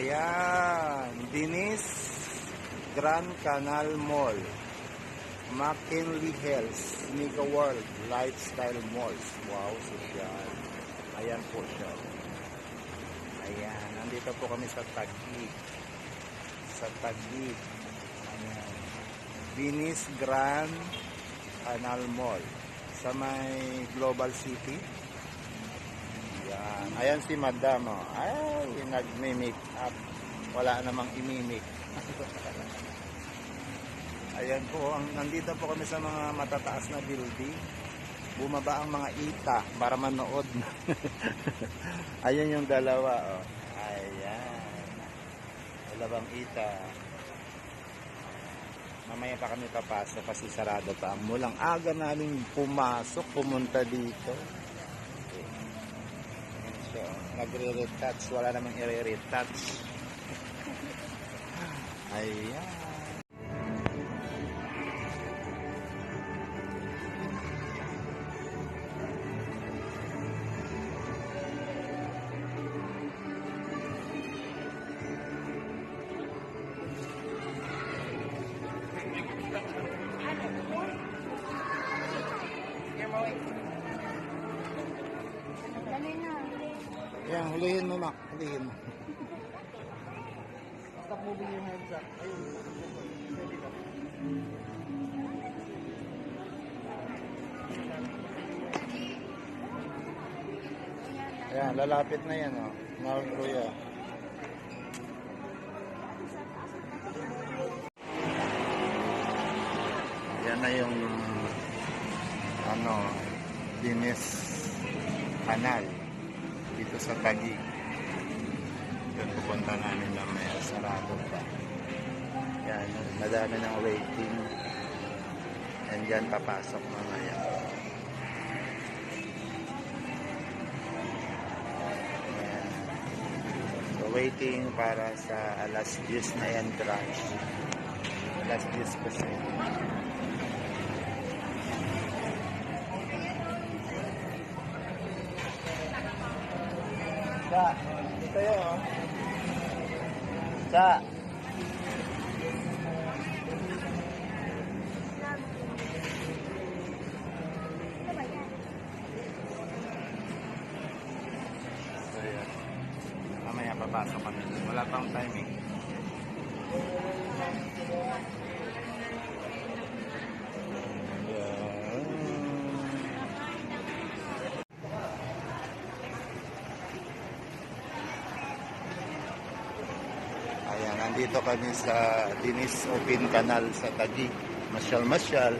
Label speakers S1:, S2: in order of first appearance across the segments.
S1: Ayan, Dinis Grand Canal Mall. McKinley Hills, Mega World, Lifestyle Malls. Wow, social. Ayan po siya. Ayan, nandito po kami sa Taguig. Sa Taguig. Ayan. Dinis Grand Canal Mall. Sa may Global City. Ayan. Si Madam. Oh. Ay, nagme-make up. Wala namang imimik. Ayan po, ang, nandito po kami sa mga matataas na building. Bumaba ang mga ita para manood. Ayan yung dalawa. Oh. Ayan. Dalawang ita. Mamaya pa kami papasok kasi sarado pa ang mulang aga namin pumasok, pumunta dito. Nagre-retouch. Wala namang i-retouch. Ayan. Ayan, hulihin mo, Mac. Hulihin mo.
S2: Stop moving your hands up. Ayun.
S1: Ayan, lalapit na yan, oh. Now, kuya. Yan na yung ano, Dinis Canal dito sa Taguig. Yan pupunta namin na may sarado pa. Yan, madami ng waiting. And yan papasok mamaya. Ayan. So waiting para sa alas 10 na entrance. Alas 10 kasi. Sa, dito yun oh. Sa. So yun. Mamaya papasok kami. Wala pang timing. Ayan, nandito kami sa Dinis Open Canal sa Taguig. Masyal-masyal.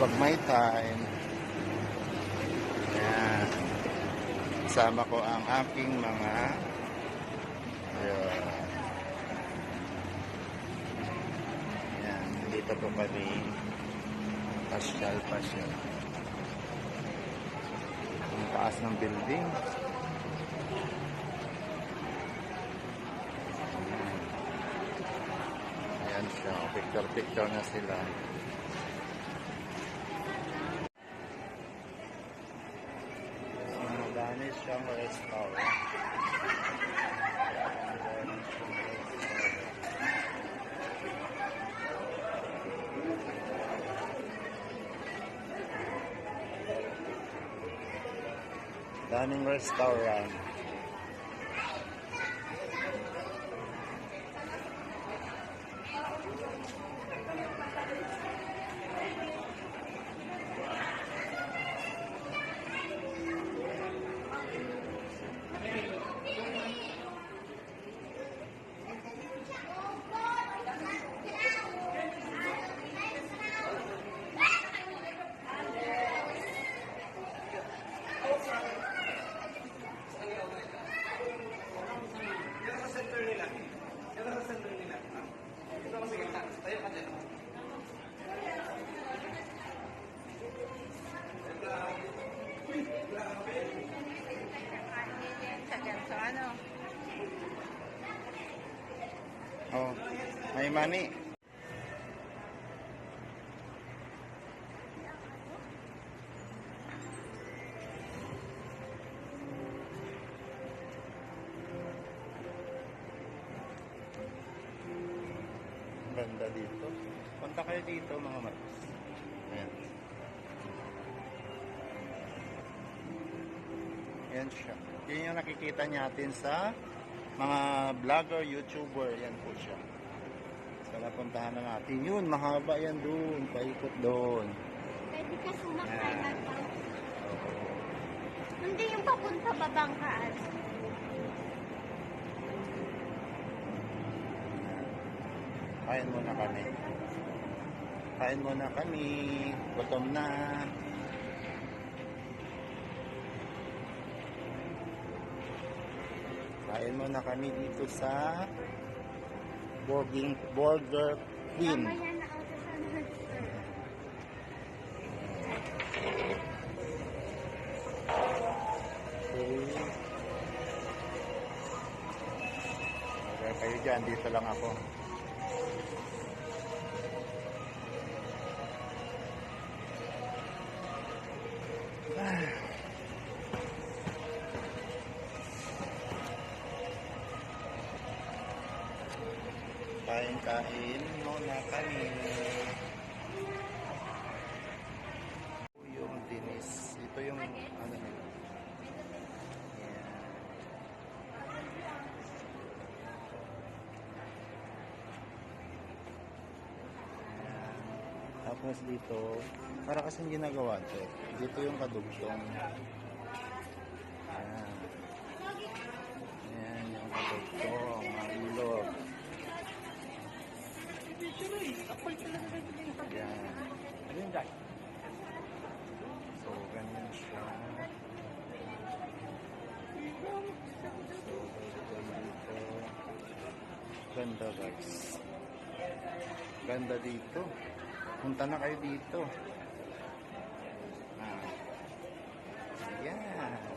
S1: Pag may time. Ayan. Kasama ko ang aking mga Ayan. Ayan, dito po kami pasyal-pasyal. Ang taas ng building. Ayan siya. Picture-picture na sila. Madami siyang restaurant. Daming restaurant. May mani. Banda dito. Punta kayo dito mga maps. Ayan. Ayan siya. Yan yung nakikita natin sa mga vlogger, YouTuber. Yan po siya. Napuntahan na natin. Yun, mahaba yan doon. Paikot doon.
S3: Pwede ka sumakay
S1: Yan.
S3: at Hindi yung papunta babangkaan.
S1: Kain muna kami. Kain muna kami. Gutom na. Kain muna kami dito sa Burger, Burger Queen. Okay. Okay kayo dyan. Dito lang ako. Kain-kain muna kami. Yung dinis. Ito yung ano nila. Yan. Tapos dito, para kasing ginagawa ito. Dito yung kadugtong. Yan. Yan yung kadugtong, ang ilog. Yan. Ano yung guys? So, ganyan siya. So, ganda dito. Ganda guys. Ganda dito. Punta na kayo dito. Ah. Ayan. Tayo.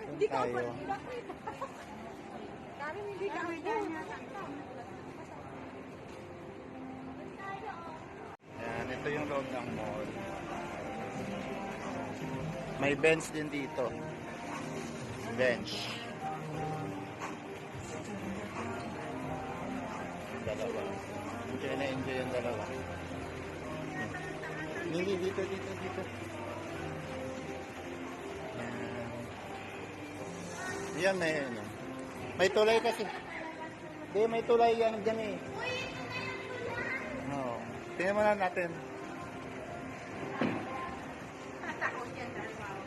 S3: Karin, hindi ka ako.
S1: Ayan, ito yung loob ng mall. May bench din dito. Bench. Dalawa. Enjoy na enjoy yung dalawa. Hindi, dito, dito, dito. Yan, may ano. May tulay kasi. Hindi, may tulay yan dyan eh. Oo. No. Tingnan mo na natin. Matakot yan, dalawa.